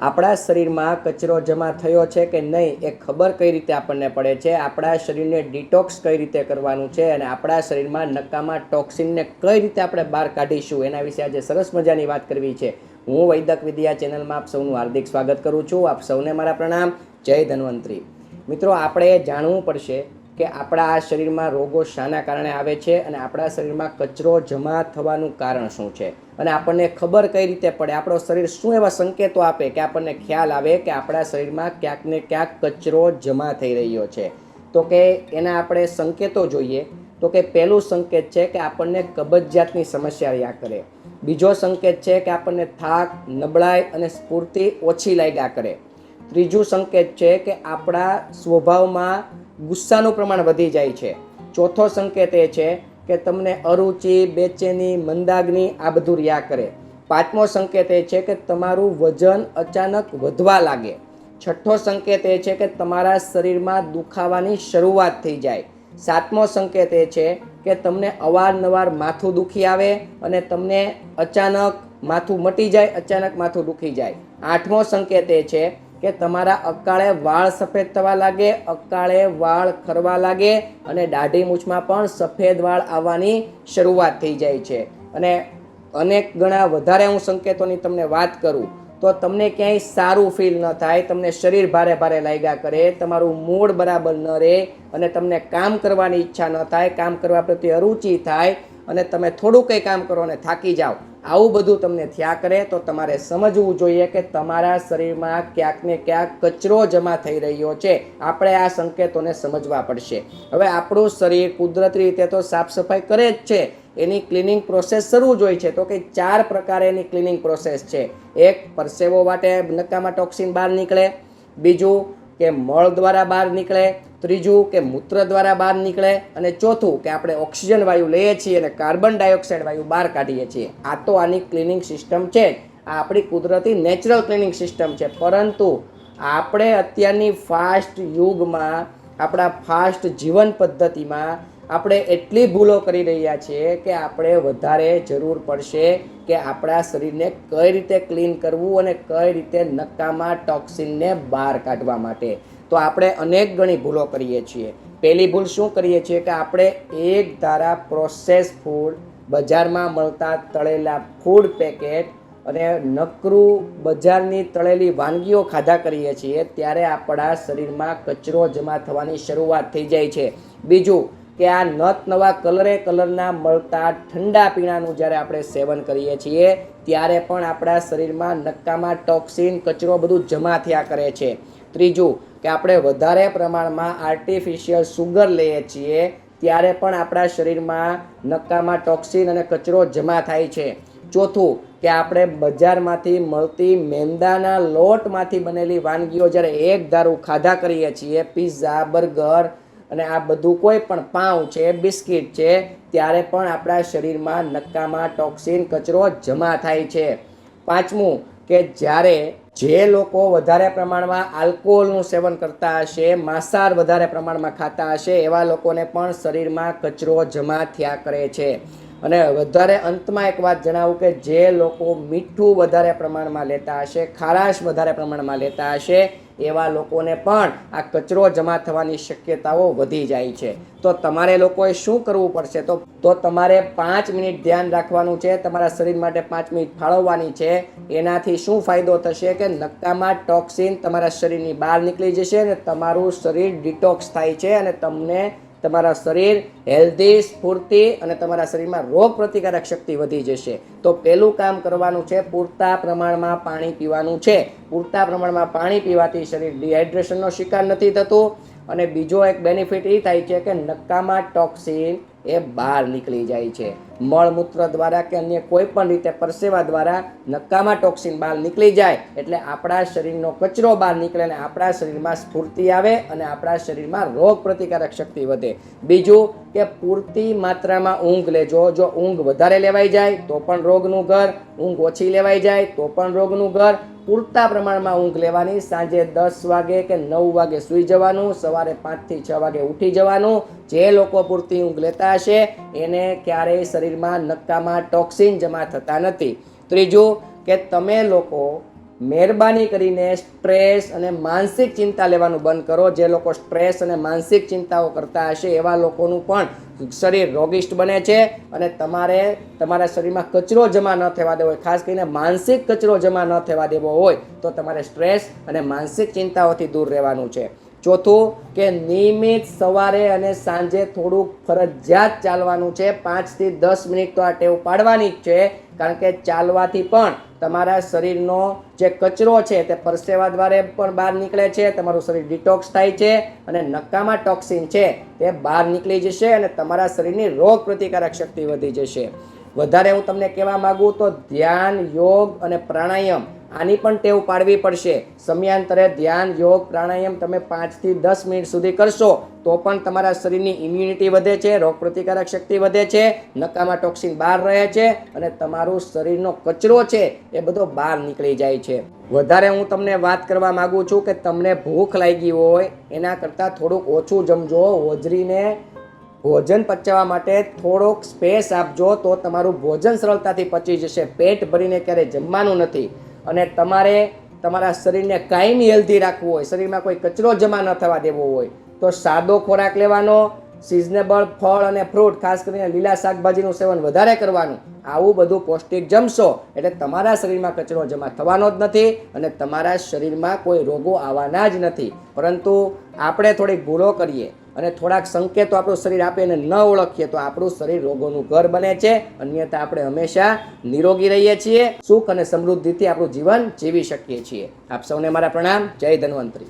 આપણા શરીરમાં કચરો જમા થયો છે કે નહીં એ ખબર કઈ રીતે આપણને પડે છે? આપણા શરીરને ડિટોક્સ કઈ રીતે કરવાનું છે અને આપણા શરીરમાં નકામા ટોક્સિનને કઈ રીતે આપણે બહાર કાઢીશું? એના વિશે આજે સરસ મજાની વાત કરવી છે. હું વૈદક વિદ્યા ચેનલમાં આપ સૌનું હાર્દિક સ્વાગત કરું છું. આપ સૌને મારા પ્રણામ. જય ધન્વંતરી. મિત્રો, આપણે જાણવું પડશે કે આપણા આ શરીરમાં રોગો શાના કારણે આવે છે અને આપણા શરીરમાં કચરો જમા થવાનું કારણ શું છે? અને આપણને ખબર કઈ રીતે પડે? આપણો શરીર શું એવા સંકેતો આપે કે આપણને ખ્યાલ આવે કે આપણા શરીરમાં ક્યાંક ને ક્યાંક કચરો જમા થઈ રહ્યો છે? તો કે એના આપણે સંકેતો જોઈએ. તો કે પહેલું સંકેત છે કે આપણને કબજિયાતની સમસ્યા રહ્યા કરે. બીજો સંકેત છે કે આપણને થાક, નબળાઈ અને સ્ફૂર્તિ ઓછી લાગ્યા કરે. ત્રીજું સંકેત છે કે આપણા સ્વભાવમાં ગુસ્સાનું પ્રમાણ વધી જાય છે. ચોથો સંકેત એ છે કે તમને અરુચિ, બેચેની, મંદાગ્નિ આ બધું રહ્યા કરે. પાંચમો સંકેત એ છે કે તમારું વજન અચાનક વધવા લાગે. છઠ્ઠો સંકેત એ છે કે તમારા શરીરમાં દુખાવાની શરૂઆત થઈ જાય. સાતમો સંકેત એ છે કે તમને અવારનવાર માથું દુખી આવે અને તમને અચાનક માથું મટી જાય, અચાનક માથું દુખી જાય. આઠમો સંકેત એ છે કે તમારા અકાળે વાળ સફેદ થવા લાગે, અકાળે વાળ ખરવા લાગે અને દાઢી મૂછમાં પણ સફેદ વાળ આવવાની શરૂઆત થઈ જાય છે. અને અનેક ગણા વધારે હું સંકેતોની તમને વાત કરું, તો તમને ક્યાંય સારું ફીલ ન થાય, તમને શરીર ભારે ભારે લાગ્યા કરે, તમારું મૂડ બરાબર ન રહે અને તમને કામ કરવાની ઈચ્છા ન થાય, કામ કરવા પ્રત્યે અરુચિ થાય અને તમે થોડું કંઈ કામ કરો અને થાકી જાઓ. આવું બધું તમને થયા કરે તો તમારે સમજવું જોઈએ કે તમારા શરીરમાં ક્યાંક ને ક્યાંક કચરો જમા થઈ રહ્યો છે. આપણે આ સંકેતોને સમજવા પડશે. હવે આપણું શરીર કુદરતી રીતે તો સાફ સફાઈ કરે જ છે. એની ક્લિનિંગ પ્રોસેસ શરૂ જ હોય છે. તો કે ચાર પ્રકારે એની ક્લિનિંગ પ્રોસેસ છે. એક, પરસેવો માટે નકામા ટોક્સિન બહાર નીકળે. બીજું, કે મળ દ્વારા બહાર નીકળે. ત્રીજું કે મૂત્ર દ્વારા બહાર નીકળે અને ચોથું કે આપણે ઓક્સિજન વાયુ લઈએ છીએ અને કાર્બન ડાયોક્સાઇડ વાયુ બહાર કાઢીએ છીએ. આ તો આની ક્લિનિંગ સિસ્ટમ છે. આ આપણી કુદરતી નેચરલ ક્લિનિંગ સિસ્ટમ છે. પરંતુ આપણે અત્યારની ફાસ્ટ યુગમાં, આપણા ફાસ્ટ જીવન પદ્ધતિમાં આપણે એટલી ભૂલો કરી રહ્યા છીએ કે આપણે વધારે જરૂર પડશે કે આપણા શરીરને કઈ રીતે ક્લીન કરવું અને કઈ રીતે નકામા ટોક્સિનને બહાર કાઢવા માટે. તો આપણે અનેક ગણી ભૂલો કરીએ છીએ. પહેલી ભૂલ શું કરીએ છીએ કે આપણે એક ધારા પ્રોસેસ ફૂડ બજારમાં મળતા તળેલા ફૂડ પેકેટ અને નકરું બજારની તળેલી વાનગીઓ ખાધા કરીએ છીએ ત્યારે આપણા શરીરમાં કચરો જમા થવાની શરૂઆત થઈ જાય છે. બીજું કે આ નત નવા કલરે કલરના મળતા ઠંડા પીણાનું જ્યારે આપણે સેવન કરીએ છીએ ત્યારે પણ આપણા શરીરમાં નક્કામાં ટોક્સિન કચરો બધું જમા થયા કરે છે. ત્રીજું કે આપણે વધારે પ્રમાણમાં આર્ટિફિશિયલ સુગર લઈએ છીએ, ત્યારે પણ આપણા શરીરમાં નક્કામાં ટોક્સિન અને કચરો જમા થાય છે. ચોથું કે આપણે બજારમાંથી મળતી મેંદાના લોટમાંથી બનેલી વાનગીઓ જ્યારે એક ધારું ખાધા કરીએ છીએ પીઝા બર્ગર અને આ બધું કોઈ પણ પાઉં છે, બિસ્કિટ છે, ત્યારે પણ આપણા શરીરમાં નક્કામાં ટોક્સિન કચરો જમા થાય છે. પાંચમું કે જ્યારે જે લોકો વધારે પ્રમાણમાં આલ્કોહોલનું સેવન કરતા હશે, માંસાહાર વધારે પ્રમાણમાં ખાતા હશે, એવા લોકોને પણ શરીરમાં કચરો જમા થયા કરે છે. અને વધારે અંતમાં એક વાત જણાવું કે જે લોકો મીઠું વધારે પ્રમાણમાં લેતા હશે, ખારાશ વધારે પ્રમાણમાં લેતા હશે, એવા લોકોને પણ આ કચરો જમા થવાની શક્યતાઓ વધી જાય છે. તો તમારે લોકોએ શું કરવું પડશે? તો તો તમારે પાંચ મિનિટ ધ્યાન રાખવાનું છે, તમારા શરીર માટે પાંચ મિનિટ ફાળવવાની છે. એનાથી શું ફાયદો થશે કે નક્કામાં ટોક્સિન તમારા શરીરની બહાર નીકળી જશે અને તમારું શરીર ડિટોક્સ થાય છે અને તમને તમારા શરીર હેલ્ધી સ્ફૂર્તિ અને તમારા શરીરમાં રોગ પ્રતિકારક શક્તિ વધી જશે. તો પહેલું કામ કરવાનું છે, પૂરતા પ્રમાણમાં પાણી પીવાનું છે. પૂરતા પ્રમાણમાં પાણી પીવાથી શરીર ડિહાઇડ્રેશનનો શિકાર નથી થતું. અને બીજો એક બેનિફિટ એ થાય છે કે નકામા ટોક્સિન એ બહાર નીકળી જાય છે. મળમૂત્ર દ્વારા કે અન્ય કોઈ પણ રીતે પરસેવા દ્વારા નકામા ટોક્સિન બહાર નીકળી જાય એટલે આપણા શરીરનો કચરો બહાર નીકળે અને આપણા શરીરમાં સ્ફૂર્તિ આવે અને આપણા શરીરમાં રોગ પ્રતિકારક શક્તિ વધે. બીજું કે પૂરતી માત્રામાં ઊંઘ લેજો. જો ઊંઘ વધારે લેવાઈ જાય તો પણ રોગનું ઘર, ઊંઘ ઓછી લેવાઈ જાય તો પણ રોગનું ઘર પૂરતા પ્રમાણમાં ઊંઘ લેવાની, સાંજે દસ વાગે કે નવ વાગે સૂઈ જવાનું, સવારે પાંચથી છ વાગે ઉઠી જવાનું, જે લોકો પૂરતી ઊંઘ લેતા હશે, એને ક્યારેય શરીરમાં નક્કામાં ટોક્સિન જમા થતા નથી. ત્રીજું કે તમે લોકો મહેરબાની કરીને સ્ટ્રેસ અને માનસિક ચિંતા લેવાનું બંધ કરો. જે લોકો સ્ટ્રેસ અને માનસિક ચિંતાઓ કરતા હશે, એવા લોકોનું પણ શરીર રોગિષ્ટ બને છે અને તમારે તમારા શરીરમાં કચરો જમા ન થવા દેવો હોય. ખાસ કરીને માનસિક કચરો જમા ન થવા દેવો હોય તો તમારે સ્ટ્રેસ અને માનસિક ચિંતાઓથી દૂર રહેવાનું છે. ચોથું કે નિયમિત સવારે અને સાંજે થોડુંક ફરજિયાત ચાલવાનું છે. પાંચથી દસ મિનિટ તો આ ટેવ પાડવાની જ છે. કારણ કે ચાલવાથી પણ તમારા શરીરનો જે કચરો છે તે પરસેવા દ્વારા પણ બહાર નીકળે છે, તમારું શરીર ડિટોક્સ થાય છે અને નકામા ટોક્સિન છે તે બહાર નીકળી જશે અને તમારા શરીરની રોગ પ્રતિકારક શક્તિ વધી જશે. વધારે હું તમને કહેવા માંગુ તો ધ્યાન, યોગ અને પ્રાણાયામ આની પણ ટેવ પાડવી પડશે. સમયાંતરે ધ્યાન, યોગ, પ્રાણાયામ તમે પાંચથી દસ મિનિટ સુધી કરશો, તો પણ તમારા શરીરની ઇમ્યુનિટી વધે છે રોગ પ્રતિકારક શક્તિ વધે છે, નકામા ટોક્સિન બહાર રહે છે અને તમારું શરીરનો કચરો છે એ બધો બહાર નીકળી જાય છે. વધારે હું તમને વાત કરવા માંગુ છું કે તમને ભૂખ લાગી હોય, એના કરતાં થોડુંક ઓછું જમજો, હોજરીને ભોજન પચાવવા માટે થોડોક સ્પેસ આપજો, તો તમારું ભોજન સરળતાથી પચી જશે. પેટ ભરીને ક્યારેય જમવાનું નથી. અને તમારે તમારા શરીરને કાયમી હેલ્ધી રાખવું હોય, શરીરમાં કોઈ કચરો જમા ન થવા દેવો હોય, તો સાદો ખોરાક લેવાનો સિઝનેબલ ફળ અને ફ્રૂટ ખાસ કરીને લીલા શાકભાજીનું સેવન વધારે કરવાનું, આવું બધું પૌષ્ટિક જમશો, એટલે તમારા શરીરમાં કચરો જમા થવાનો જ નથી અને તમારા શરીરમાં કોઈ રોગો આવવાના જ નથી. પરંતુ આપણે થોડીક ભૂલો કરીએ. અને થોડાક સંકેતો આપણું શરીર આપે અને ન ઓળખીએ તો આપણું શરીર રોગોનું ઘર બને છે. અન્યથા આપણે હંમેશા નિરોગી રહીએ છીએ, સુખ અને સમૃદ્ધિથી આપણું જીવન જીવી શકીએ છીએ. આપ સૌને મારા પ્રણામ. જય ધન્વંતરી.